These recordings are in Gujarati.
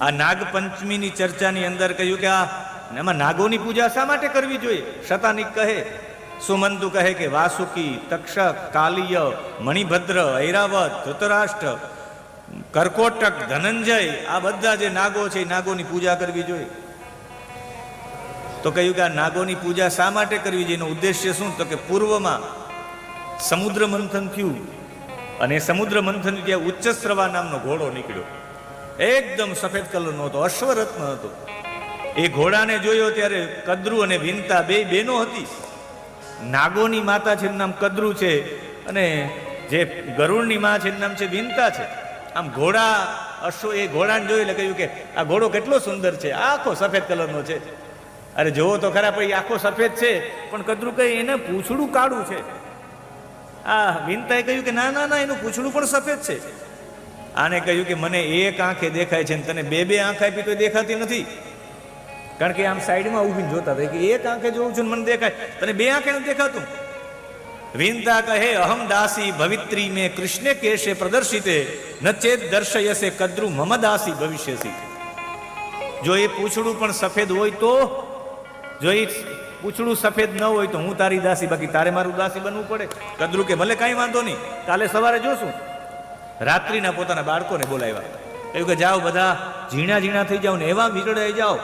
આ નાગપંચમીની ચર્ચાની અંદર કહ્યું કે આ એમાં નાગોની પૂજા શા માટે કરવી જોઈએ? શતાનિક કહે સુમંતુ કહે કે વાસુકી, તક્ષક, કાલિય, મણિભદ્ર, ઐરાવત, ધૃતરાષ્ટ્ર, કર્કોટક, ધનંજય, આ બધા જે નાગો છે નાગોની પૂજા કરવી જોઈએ. તો કહ્યું કે આ નાગોની પૂજા શા માટે કરવી જોઈએ? એનો ઉદ્દેશ્ય શું? તો કે પૂર્વમાં સમુદ્ર મંથન થયું અને સમુદ્ર મંથન ત્યાં ઉચ્ચસ્રવા નામનો ઘોડો નીકળ્યો. એકદમ સફેદ કલરનો હતો, અશ્વરત્ન હતો. એ ઘોડાને જોયો ત્યારે કદરુ અને વિનતા બે બેનો હતી. નાગોની માતા છે નામ કદરુ છે, અને જે ગરુડની મા છે નામ છે વિનતા છે. આમ ઘોડા, અશ્વ એ ઘોડાને જોઈ એટલે કહ્યું કે આ ઘોડો કેટલો સુંદર છે, આખો સફેદ કલરનો છે. અરે જોવો તો ખરા પછી આખો સફેદ છે, પણ કદરું કહે એને પૂછડું કાળું છે. આ વિનતાએ કહ્યું કે ના ના ના, એનું પૂછડું પણ સફેદ છે. આને કહ્યું કે મને એક આંખે દેખાય છે તને બે બે આંખ આપી તો દેખાતી નથી. કારણ કે આમ સાઈડમાં ઊભીને જોતા હતા કે એક આંખે જોઉં છું મને દેખાય, તને બે આંખે નથી દેખાતું. વિનતા કહે, અહમ દાસી ભવિત્રી મેં કૃષ્ણ કેશે પ્રદર્શિતે નચેત ચેત દર્શયસે કદ્રુ મમ દાસી ભવિષ્યસી જો એ પૂંછડું પણ સફેદ હોય તો, જો એ પૂછડું સફેદ ન હોય તો હું તારી દાસી, બાકી તારે મારું દાસી બનવું પડે. કદ્રુ કે, ભલે કાંઈ વાંધો નહીં, કાલે સવારે જોશું. રાત્રિના પોતાના બાળકોને બોલાવ્યા. કહ્યું કે જાઓ બધા, ઝીણા ઝીણા થઈ જાઓ ને એવા વિગડાઈ જાઓ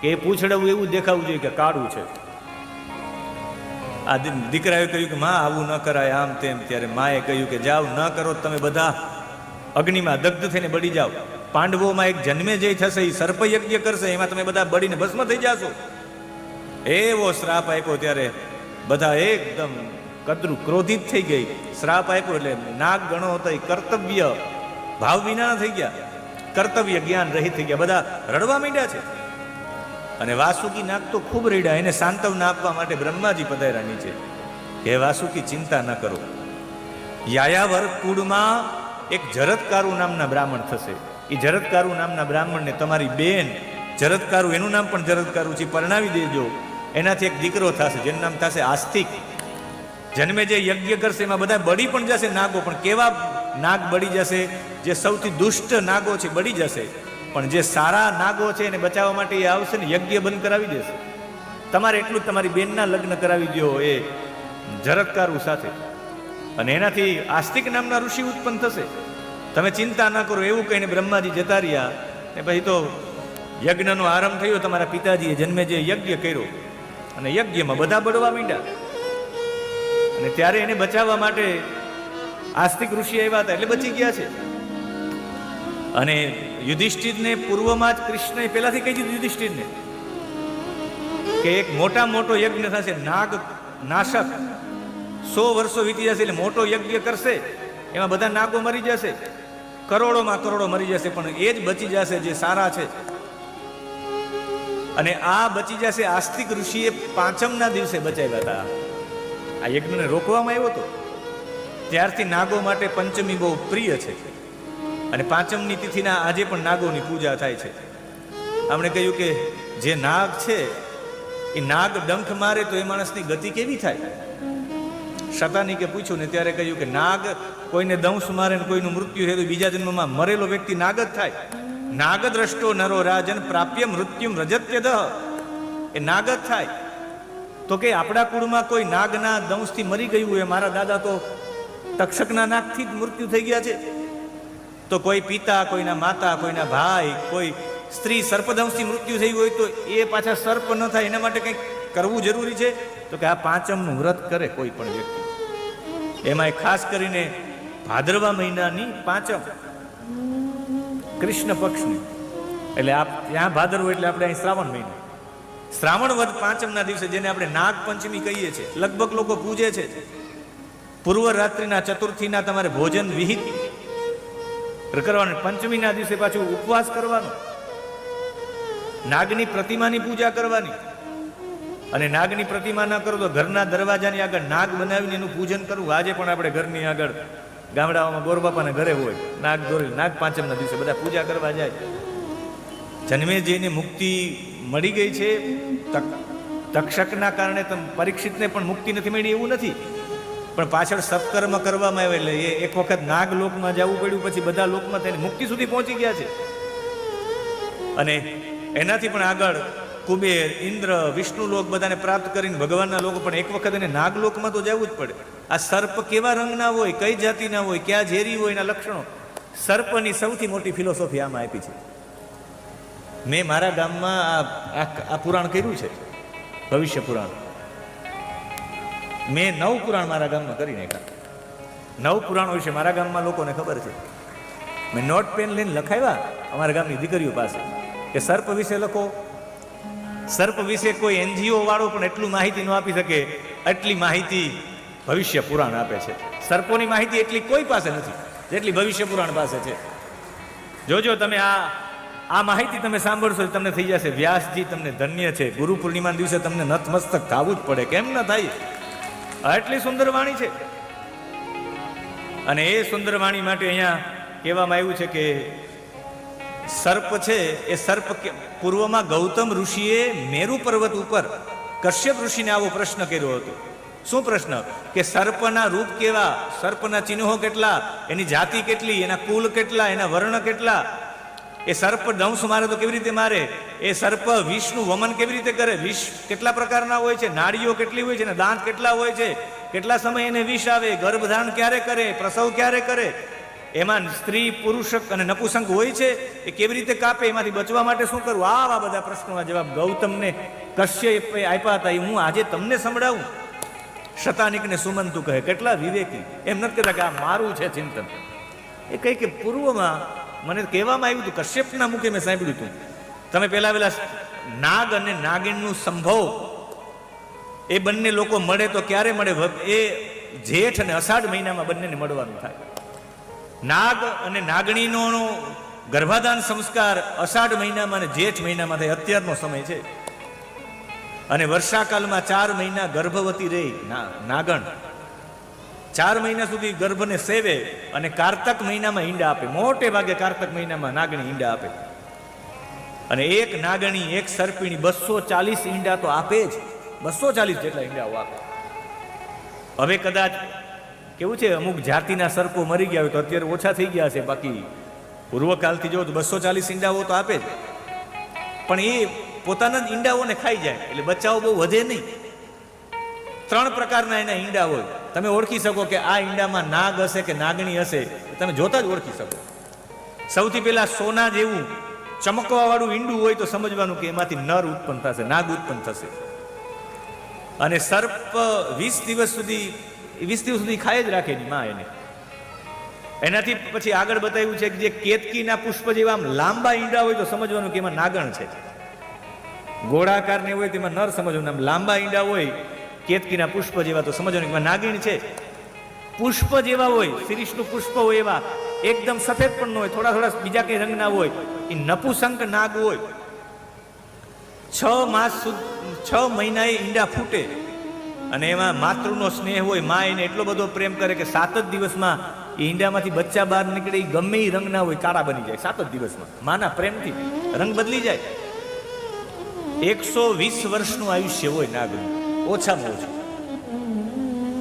કે એ પૂંછડવું એવું દેખાવું જોઈએ કે કાળું છે. આ દીકરાએ કહ્યું કે માં, આવું ન કરાય આમ તેમ ત્યારે માએ કહ્યું કે જાઓ, ન કરો તમે બધા અગ્નિમાં દગ્ધ થઈને બળી જાઓ. પાંડવોમાં એક જન્મે જે થશે એ સર્પયજ્ઞ કરશે, એમાં તમે બધા બળીને ભસ્મ થઈ જાશો. એવો શ્રાપ આપ્યો ત્યારે બધા એકદમ કદરું ક્રોધિત થઈ ગઈ. શ્રાપ આપ્યો એટલે નાગ ગણો હતો, એ કર્તવ્ય ભાવ વિના થઈ ગયા. કર્તવ્ય જ્ઞાન રહી થઈ ગયા. બધા રડવા માંડ્યા છે. અને વાસુકી નાગ તો ખૂબ રેડ્યા, એને સાંત્વના આપવા માટે બ્રહ્માજી પધાર્યા નીચે. હે વાસુકી, ચિંતા ન કરો. યાયાવર કુળમાં એક જરતકારુ નામના બ્રાહ્મણ થશે. એ જરતકારુ નામના બ્રાહ્મણને તમારી બેન જરતકારુ, એનું નામ પણ જરતકારુ છે, પરણાવી દેજો. એનાથી એક દીકરો થશે, જેનું નામ થશે આસ્તિક જન્મે જે યજ્ઞ કરશે, એમાં બધા બળી પણ જશે નાગો. પણ કેવા નાગ બળી જશે? જે સૌથી દુષ્ટ નાગો છે, બળી જશે. પણ જે સારા નાગો છે, એને બચાવવા માટે એ આવશે ને, યજ્ઞ બંધ કરાવી દેશે. તમારે એટલું જ તમારી બેનના લગ્ન કરાવી દો એ જરતકારુ સાથે. અને એનાથી આસ્તિક નામના ઋષિ ઉત્પન્ન થશે. તમે ચિંતા ના કરો, એવું કહીને બ્રહ્માજી જતા રહ્યા. ને પછી તો યજ્ઞનો આરંભ થયો, તમારા પિતાજીએ જન્મે જે યજ્ઞ કર્યો. અને યજ્ઞમાં બધા બળવા માંડ્યા. અને ત્યારે એને બચાવવા માટે આસ્તિક ઋષિ આવ્યા હતા, એટલે બચી ગયા છે. અને યુધિષ્ઠિરને પૂર્વમાં જ કૃષ્ણએ પહેલાથી કહી દીધું યુધિષ્ઠિરને કે એક મોટા મોટો યજ્ઞ થશે, નાગ નાશક. સો વર્ષો વીતી જશે એટલે મોટો યજ્ઞ કરશે, એમાં બધા નાગો મરી જશે. કરોડોમાં કરોડો મરી જશે, પણ એ જ બચી જશે જે સારા છે. અને આ બચી જશે આસ્તિક ઋષિએ પાંચમના દિવસે બચાવ્યા હતા. આ યજ્ઞને રોકવામાં આવ્યો હતો. ત્યારથી નાગો માટે પંચમી બહુ પ્રિય છે અને પાંચમની તિથિના આજે પણ નાગોની પૂજા થાય છે. આપણે કહ્યું કે જે નાગ છે, એ નાગ ડંખ મારે તો એ માણસની ગતિ કેવી થાય? શતાનીકે પૂછ્યું ને ત્યારે કહ્યું કે નાગ કોઈને દંશ મારે ને કોઈનું મૃત્યુ થયું બીજા જન્મમાં મરેલો વ્યક્તિ નાગ જ થાય. નાગ દ્રષ્ટો નરો રાજન પ્રાપ્ય મૃત્યુમ રજત્યદ. એ નાગ જ થાય. તો કે આપણા કુળમાં કોઈ નાગના દંશથી મરી ગયું હોય, મારા દાદા તો તક્ષકના નાગથી જ મૃત્યુ થઈ ગયા છે. તો કોઈ પિતા, કોઈના માતા, કોઈના ભાઈ, કોઈ સ્ત્રી સર્પદંશથી મૃત્યુ થઈ હોય તો એ પાછા સર્પ ન થાય, એના માટે કંઈક કરવું જરૂરી છે? તો કે આ પાંચમનું વ્રત કરે કોઈ પણ વ્યક્તિ. એમાં ખાસ કરીને ભાદરવા મહિનાની પાંચમ. કૃષ્ણ પક્ષની. એટલે આ ત્યાં ભાદરવું એટલે આપણે અહીં શ્રાવણ મહિનો. શ્રાવણ વધ પાંચમના દિવસે જેને આપણે નાગપંચમી કહીએ છીએ, લગભગ લોકો પૂજે છે. પૂર્વ રાત્રિના ચતુર્થીના તમારે ભોજન વિહિત કરવાનું, પંચમીના દિવસે પાછું ઉપવાસ કરવાનો, નાગની પ્રતિમાની પૂજા કરવાની. અને નાગની પ્રતિમા ના કરો તો ઘરના દરવાજાની આગળ નાગ બનાવીને એનું પૂજન કરવું. આજે પણ આપણે ઘરની આગળ ગામડાઓમાં ગોરબાપાના ઘરે હોય, નાગ દોરી નાગ પાંચમના દિવસે બધા પૂજા કરવા જાય. જન્મેજીની મુક્તિ મળી ગઈ છે. તક- તક્ષકના કારણે પરીક્ષિતને પણ મુક્તિ નથી મળી એવું નથી. પણ પાછળ સત્કર્મ કરવામાં આવે એટલે એ એક વખત નાગ લોકમાં જવું પડ્યું, પછી બધા લોકમાં તેને મુક્તિ સુધી પહોંચી ગયા છે. અને એનાથી પણ આગળ કુબેર, ઇન્દ્ર, વિષ્ણુ લોક બધાને પ્રાપ્ત કરીને ભગવાનના લોકો પણ એક વખત એને નાગલોકમાં તો જવું જ પડે. આ સર્પ કેવા રંગના હોય, કઈ જાતિના હોય, ક્યાં ઝેરી હોય એના લક્ષણો સર્પની સૌથી મોટી ફિલોસોફી આમાં આપી છે. મેં મારા ગામમાં આ- પુરાણ કર્યું છે. ભવિષ્ય પુરાણ. મેં નવ પુરાણ મારા ગામમાં કરી નાખ્યા. નવ પુરાણ વિશે મારા ગામમાં લોકોને ખબર છે. મેં નોટ, પેન લઈને લખાવ્યા અમારા ગામની દીકરીઓ પાસે કે સર્પ વિશે લખો. સર્પ વિશે કોઈ એનજીઓ વાળો પણ એટલું માહિતી ન આપી શકે, એટલી માહિતી ભવિષ્ય પુરાણ આપે છે. સર્પોની માહિતી એટલી કોઈ પાસે નથી, જેટલી ભવિષ્ય પુરાણ પાસે છે. જોજો તમે આ આ માહિતી તમે સાંભળશો તમને થઈ જશે વ્યાસજી, તમને ધન્ય છે. ગુરુ પૂર્ણિમા દિવસે તમને નતમસ્તક થવું જ પડે. કેમ ન થાય? આટલી સુંદર વાણી છે. અને એ સુંદર વાણી માટે અહીંયા કહેવામાં આવ્યું છે કે સર્પ છે, એ સર્પ પૂર્વમાં ગૌતમ ઋષિએ મેરુ પર્વત ઉપર કશ્યપ ઋષિને આવો પ્રશ્ન કર્યો હતો. શું પ્રશ્ન? કે સર્પના રૂપ કેવા? સર્પના ચિહ્નો કેટલા? એની જાતિ કેટલી? એના કુલ કેટલા? એના વર્ણ કેટલા? એ સર્પ દંશ મારે તો કેવી રીતે મારે? એ સર્પ વિષનું વમન કેવી રીતે કરે? વિષ કેટલા પ્રકારના હોય છે? નાળીઓ કેટલી હોય છે? ને દાંત કેટલા હોય છે? કેટલા સમય એને વિષ આવે? ગર્ભધારણ ક્યારે કરે? પ્રસવ ક્યારે કરે? એમાં સ્ત્રી પુરુષક અને નપુસંક હોય છે? એ કેવી રીતે કાપે? એમાંથી બચવા માટે શું કરવું આવા બધા પ્રશ્નોના જવાબ ગૌતમને કશ્યપે આપ્યા હતા. એ હું આજે તમને સંભળાવું. શતાનિકને સુમંતુ કહે, કેટલા વિવેકી? એમ નથી કહેતા કે આ મારું છે ચિંતન. એ કહે કે, પૂર્વમાં મને કહેવામાં આવ્યું હતું, કશ્યપના મુખે મેં સાંભળ્યું હતું. તમે પહેલા પેલા નાગ અને નાગિનનું સંભવ, એ બંને લોકો મળે તો ક્યારે મળે? એ જેઠ અને અષાઢ મહિનામાં બંનેને મળવાનું થાય. નાગ અને નાગણીનો ગર્ભાધાન સંસ્કાર અષાઢ મહિનામાં અને જેઠ મહિનામાં થાય. અત્યારનો સમય છે. અને વર્ષાકાલમાં ચાર મહિના ગર્ભવતી રહી નાગણ. ચાર મહિના સુધી ગર્ભને સેવે અને કારતક મહિનામાં ઈંડા આપે. મોટે ભાગે કારતક મહિનામાં નાગણી ઈંડા આપે. અને એક નાગણી, એક સરપીણી બસો ચાલીસ ઈંડા તો આપે જ. બસો ચાલીસ જેટલા ઈંડાઓ આપે. હવે કદાચ કેવું છે, અમુક જાતિના સર્પો મરી ગયા હોય તો અત્યારે ઓછા થઈ ગયા છે બાકી પૂર્વકાલથી જો બસો ચાલીસ ઈંડાઓ તો આપે જ. પણ એ પોતાના જ ઈંડાઓને ખાઈ જાય. એટલે બચ્ચાઓ બહુ વધે નહીં. ત્રણ પ્રકારના એના ઈંડા હોય. તમે ઓળખી શકો કે આ ઈંડામાં નાગ હશે કે નાગણી હશે તમે જોતા જ ઓળખી શકો. સૌથી પહેલા સોના જેવું ચમકવાવાળું ઈંડું હોય તો સમજવાનું કે એમાંથી નર ઉત્પન્ન થશે, નાગ ઉત્પન્ન થશે. અને સર્પ વીસ દિવસ સુધી, વીસ દિવસ સુધી ખાય જ રાખે એની માં એને. એનાથી પછી આગળ બતાવ્યું છે કે જે કેતકીના પુષ્પ જેવા આમ લાંબા ઈંડા હોય તો સમજવાનું કે એમાં નાગણ છે. ગોળાકાર ને હોય તેમાં નર સમજવાનું, આમ લાંબા ઈંડા હોય કેતકીના પુષ્પ જેવા તો સમજો ને નાગીણ છે. પુષ્પ જેવા હોય શિરીષનું પુષ્પ હોય એવા, એકદમ સફેદ પણ ન હોય, થોડા થોડા બીજા કઈ રંગના હોય, એ નપુસંક નાગ હોય. છ માસ છ એ ઈંડા ફૂટે. અને એમાં માતૃનો સ્નેહ હોય, મા એને એટલો બધો પ્રેમ કરે કે સાત જ દિવસમાં એ ઈંડામાંથી બચ્ચા બહાર નીકળે, એ ગમે એ રંગના હોય, કાળા બની જાય, સાત જ દિવસમાં. માના પ્રેમથી. રંગ બદલી જાય. એકસો વીસ વર્ષનું આયુષ્ય હોય નાગનું. ઓછામાં ઓછું.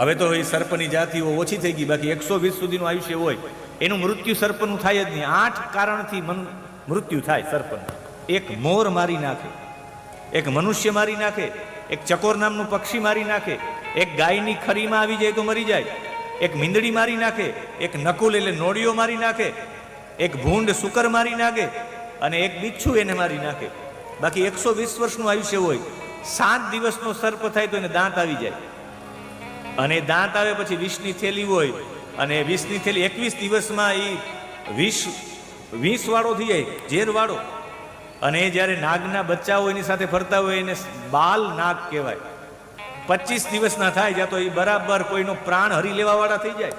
હવે તો એ સર્પની જાતિઓ ઓછી થઈ ગઈ, બાકી એકસો વીસ સુધીનું આયુષ્ય હોય, એનું મૃત્યુ સર્પનું થાય જ નહીં. આઠ કારણથી મન મૃત્યુ થાય સર્પનું. એક મોર મારી નાખે, એક મનુષ્ય મારી નાખે, એક ચકોર નામનું પક્ષી મારી નાખે, એક ગાયની ખરીમાં આવી જાય તો મરી જાય, એક મીંદડી મારી નાખે, એક નકુલ એટલે નોળીઓ મારી નાખે, એક ભૂંડ સુકર મારી નાખે, અને એક બિચ્છુ એને મારી નાખે. બાકી એકસો વીસ વર્ષનું આયુષ્ય હોય સાત દિવસનો સર્પ થાય તો એને દાંત આવી જાય. અને દાંત આવે પછી વિષની થેલી હોય અને વિષની થેલી એકવીસ દિવસમાં એ વિષ વીસ વાળો થઈ જાય, ઝેર વાળો. અને જ્યારે નાગના બચ્ચાઓ એની સાથે ફરતા હોય એને બાલ નાગ કહેવાય. પચીસ દિવસના થાય જ્યાં તો એ બરાબર કોઈનો પ્રાણ હરી લેવા વાળા થઈ જાય.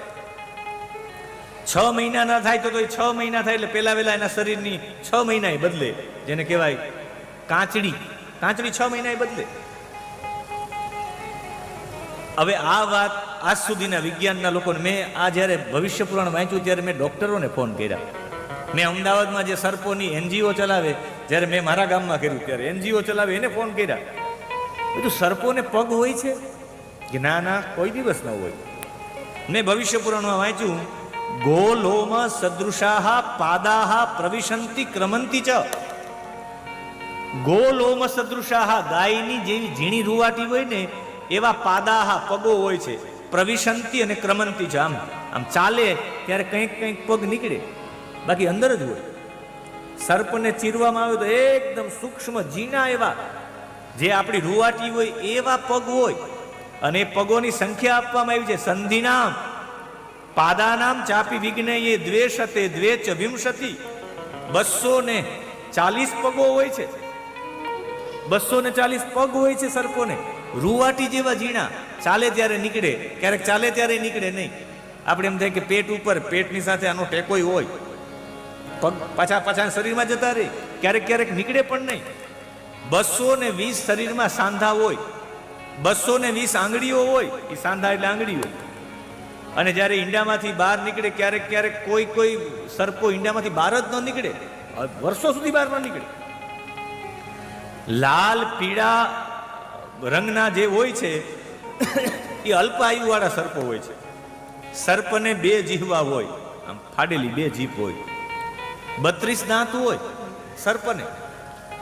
છ મહિના ના થાય તો એ છ મહિના થાય એટલે પેલા વેલા એના શરીરની છ મહિના બદલે, જેને કહેવાય કાંચડી. કાંચડી છ મહિના બદલે. હવે આ વાત આજ સુધીના વિજ્ઞાનના લોકોને મેં આ જ્યારે ભવિષ્ય પુરાણ વાંચ્યું ત્યારે મેં ડોક્ટરોને ફોન કર્યા. મેં અમદાવાદમાં જે સર્પોની એનજીઓ ચલાવે, જ્યારે મેં મારા ગામમાં કર્યું ત્યારે એનજીઓ ચલાવે, એને ફોન કર્યા. બધું સર્પોને પગ હોય છે કે ના ના, કોઈ દિવસ ન હોય. મેં ભવિષ્ય પુરાણમાં વાંચ્યું, ગોલોમ સદૃશાહ પાદાહ પ્રવિશંતિ ક્રમંતિ ચ. ગોલોમ સદૃશાહા ગાયની જેવી ઝીણી રૂવાટી હોય ને, એવા પાદાહા પગો હોય છે. પ્રવિશંતિ અને ક્રમંતી છે. આમ આમ ચાલે ત્યારે કંઈક કંઈક પગ નીકળે. બાકી અંદર જ હોય. સર્પને ચીરવામાં આવે તો એકદમ સૂક્ષ્મ ઝીણા એવા. જે આપણી રૂવાટી હોય એવા પગ હોય. અને પગોની સંખ્યા આપવામાં આવી છે. સંધિનામ. પાદાનામ ચાપી વિઘ્ન એ દ્વેષતે દ્વેચ વિંશતિ બસો ને ચાલીસ પગો હોય છે. બસો ને ચાલીસ પગ હોય છે સર્પોને રૂવાટી જેવા ઝીણા. ચાલે ત્યારે નીકળે. ક્યારેક ચાલે ત્યારે નીકળે નહીં. આપણે એમ થાય કે પેટ ઉપર, પેટની સાથે આનો ટેકોય હોય. પગ પાછા પાછા શરીરમાં જતા રહે. ક્યારેક ક્યારેક નીકળે પણ નહીં. બસો ને વીસ શરીરમાં સાંધા હોય. બસો ને વીસ આંગળીઓ હોય. એ સાંધા એટલે આંગળીઓ. અને જ્યારે ઈંડામાંથી બહાર નીકળે, ક્યારેક ક્યારેક કોઈ કોઈ સર્પો ઈંડામાંથી બહાર જ ન નીકળે. વર્ષો સુધી બહાર ન નીકળે. લાલ, પીળા રંગના જે હોય છે, એ અલ્પાયુવાળા સર્પો હોય છે. સર્પને બે જીહવા હોય, આમ ફાડેલી બે જીભ હોય. બત્રીસ દાંત હોય સર્પને.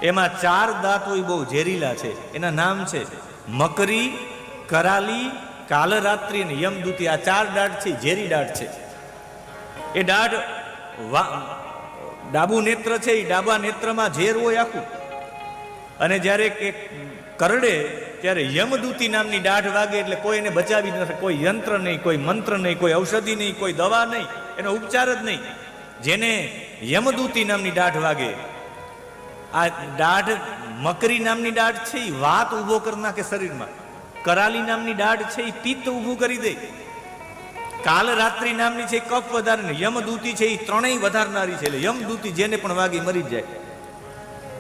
એમાં ચાર દાંત હોય બહુ ઝેરીલા છે. એના નામ છે મકરી, કરાલી, કાલરાત્રિ અને યમદૂતી. આ ચાર દાઢ છે, ઝેરી દાઢ છે. એ વા- ડાબુ નેત્ર છે, એ ડાબા નેત્રમાં ઝેર હોય આખું. અને જ્યારે કે કરડે, ત્યારે યમદૂતી નામની દાઢ વાગે એટલે કોઈ એને બચાવી ન શકે કોઈ યંત્ર નહીં, કોઈ મંત્ર નહીં, કોઈ ઔષધિ નહીં, કોઈ દવા નહીં, એનો ઉપચાર જ નહીં. જેને યમદૂતી નામની દાઢ વાગે. આ દાઢ મકરી નામની દાઢ છે એ વાત ઊભો કરી નાખે શરીરમાં. કરાલી નામની દાઢ છે એ પિત્ત ઊભું કરી દે. કાલ રાત્રિ નામની છે કફ વધારે યમદૂતી છે એ ત્રણેય વધારનારી છે, એટલે યમદૂતી જેને પણ વાગી મરી જાય.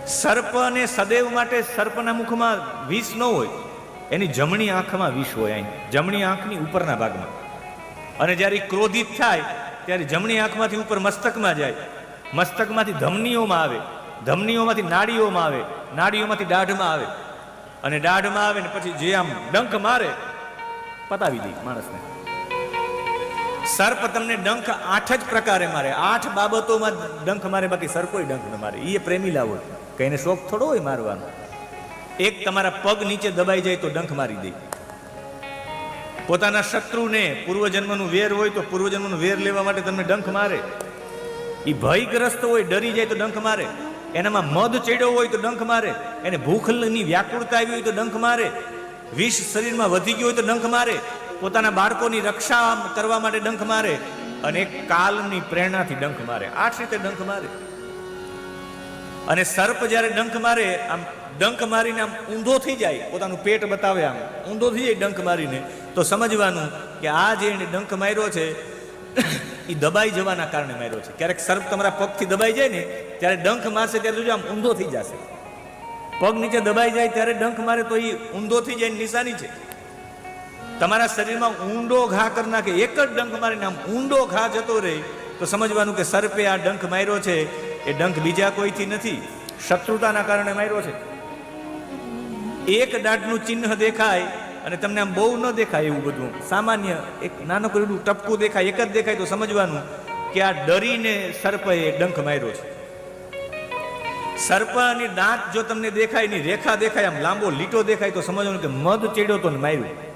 સર્પ અને સદૈવ માટે સર્પના મુખમાં વિષ ન હોય, એની જમણી આંખમાં વિષ હોય અહીં. જમણી આંખની ઉપરના ભાગમાં. અને જ્યારે ક્રોધિત થાય, ત્યારે જમણી આંખમાંથી ઉપર મસ્તકમાં જાય. મસ્તકમાંથી ધમનીઓમાં આવે. ધમનીઓમાંથી નાડીઓમાં આવે. નાડીઓમાંથી દાઢમાં આવે. અને દાઢમાં આવે ને પછી જે આમ ડંખ મારે, પતાવી દે માણસને. સર્પ તમને ડંખ આઠ જ પ્રકારે મારે. આઠ બાબતોમાં ડંખ મારે, બાકી સર્પોય ડંખ ન મારે. એ પ્રેમીલા હોય કઈને શોખ થોડો હોય મારવાનો. એક તમારા પગ નીચે દબાઈ જાય તો ડંખ મારી દે. પોતાના શત્રુને પૂર્વજન્મનું વેર હોય તો પૂર્વજન્મનું વેર લેવા માટે તમને ડંખ મારે. એ ભયગ્રસ્ત હોય, ડરી જાય તો ડંખ મારે. એનામાં મધ ચડ્યો હોય તો ડંખ મારે. એને ભૂખની વ્યાકુળતા આવી હોય તો ડંખ મારે. વિષ શરીરમાં વધી ગયું હોય તો ડંખ મારે. પોતાના બાળકોની રક્ષા કરવા માટે ડંખ મારે. અને કાલની પ્રેરણાથી ડંખ મારે. આઠ રીતે ડંખ મારે. અને સર્પ જ્યારે ડંખ મારે, આમ ડંખ મારીને આમ ઊંધો થઈ જાય, પોતાનું પેટ બતાવે આમ, ઊંધો થઈ જાય ડંખ મારીને, તો સમજવાનું કે આ જે એને ડંખ માર્યો છે એ દબાઈ જવાના કારણે માર્યો છે. ક્યારેક સર્પ તમારા પગથી દબાઈ જાય ને, ત્યારે ડંખ મારશે ત્યારે જોજો આમ ઊંધો થઈ જશે. પગ નીચે દબાઈ જાય ત્યારે ડંખ મારે તો એ ઊંધો થઈ જાય નિશાની છે. તમારા શરીરમાં ઊંડો ઘા કરી નાખે, એક જ ડંખ મારીને આમ ઊંડો ઘા જતો રહે, તો સમજવાનું કે સર્પે આ ડંખ માર્યો છે એ ડંખ બીજા કોઈથી નથી. શત્રુતાના કારણે માર્યો છે. એક દાંતનું ચિહ્ન દેખાય અને તમને આમ બહુ ન દેખાય એવું બધું. સામાન્ય એક નાનકડું ટપકું દેખાય, એક જ દેખાય તો સમજવાનું કે આ ડરીને સર્પએ ડંખ માર્યો છે. સર્પની દાંત જો તમને દેખાયની રેખા દેખાય, આમ લાંબો લીટો દેખાય, તો સમજવાનું કે મધ ચેડ્યો તો માર્યું.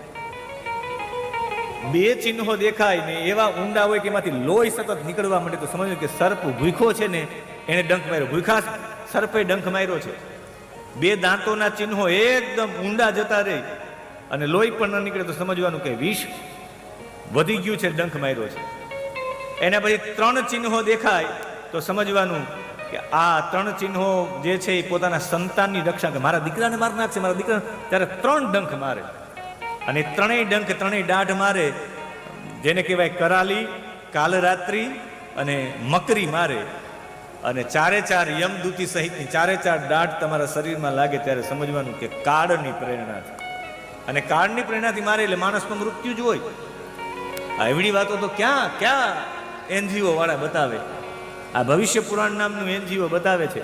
બે ચિહ્નો દેખાય ને એવા ઊંડા હોય કે એમાંથી લોહી સતત નીકળવા માંડે તો સમજવું કે સર્પ ભૂખો છે ને એને ડંખ માર્યો. ભૂખા સર્પે ડંખ માર્યો છે. બે દાંતોના ચિહ્નો એકદમ ઊંડા જતા રહે. અને લોહી પણ ન નીકળે તો સમજવાનું કે વિષ વધી ગયું છે, ડંખ માર્યો છે. એના પછી ત્રણ ચિહ્નો દેખાય તો સમજવાનું કે આ ત્રણ ચિહ્નો જે છે એ પોતાના સંતાનની રક્ષા કે મારા દીકરાને માર નાખશે, મારા દીકરા ત્યારે ત્રણ ડંખ મારે. અને ત્રણેય ડંખ, ત્રણેય દાઢ મારે. જેને કહેવાય કરાલી, કાલરાત્રિ અને મકરી મારે. અને ચારે ચાર યમદૂતી સહિતની, ચારે ચાર દાઢ તમારા શરીરમાં લાગે ત્યારે સમજવાનું કે કાળની પ્રેરણાથી અને કાળની પ્રેરણાથી મારે એટલે માણસનું મૃત્યુ જ હોય. આ એવડી વાતો તો ક્યાં ક્યાં એનજીઓ વાળા બતાવે? આ ભવિષ્ય પુરાણ નામનું એનજીઓ બતાવે છે.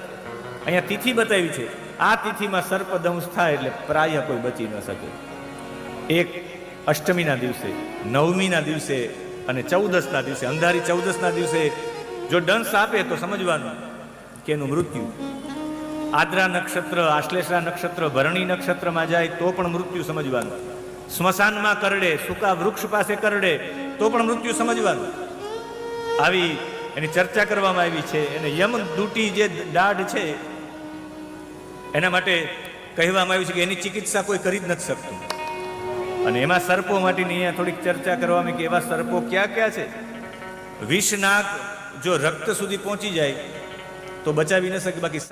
અહીંયા તિથિ બતાવી છે. આ તિથિમાં સર્પદંશ થાય એટલે પ્રાય કોઈ બચી ન શકે. એક અષ્ટમીના દિવસે, નવમીના દિવસે અને ચૌદસના દિવસે, અંધારી ચૌદસના દિવસે જો દંશ આપે તો સમજવાનું કે એનું મૃત્યુ. આદ્રા નક્ષત્ર, આશ્લેષા નક્ષત્ર, ભરણી નક્ષત્રમાં જાય તો પણ મૃત્યુ સમજવાનું. સ્મશાનમાં કરડે, સૂકા વૃક્ષ પાસે કરડે, તો પણ મૃત્યુ સમજવાનું. આવી એની ચર્ચા કરવામાં આવી છે. અને યમ દૂટી જે દાઢ છે, એના માટે કહેવામાં આવ્યું છે કે એની ચિકિત્સા કોઈ કરી જ નથી શકતું. અને એમાં સર્પો માટેની અહીંયા થોડીક ચર્ચા કરવામાં કે એવા સર્પો ક્યાં ક્યાં છે? વિષનાગ જો રક્ત સુધી પહોંચી જાય તો બચાવી ન શકે બાકી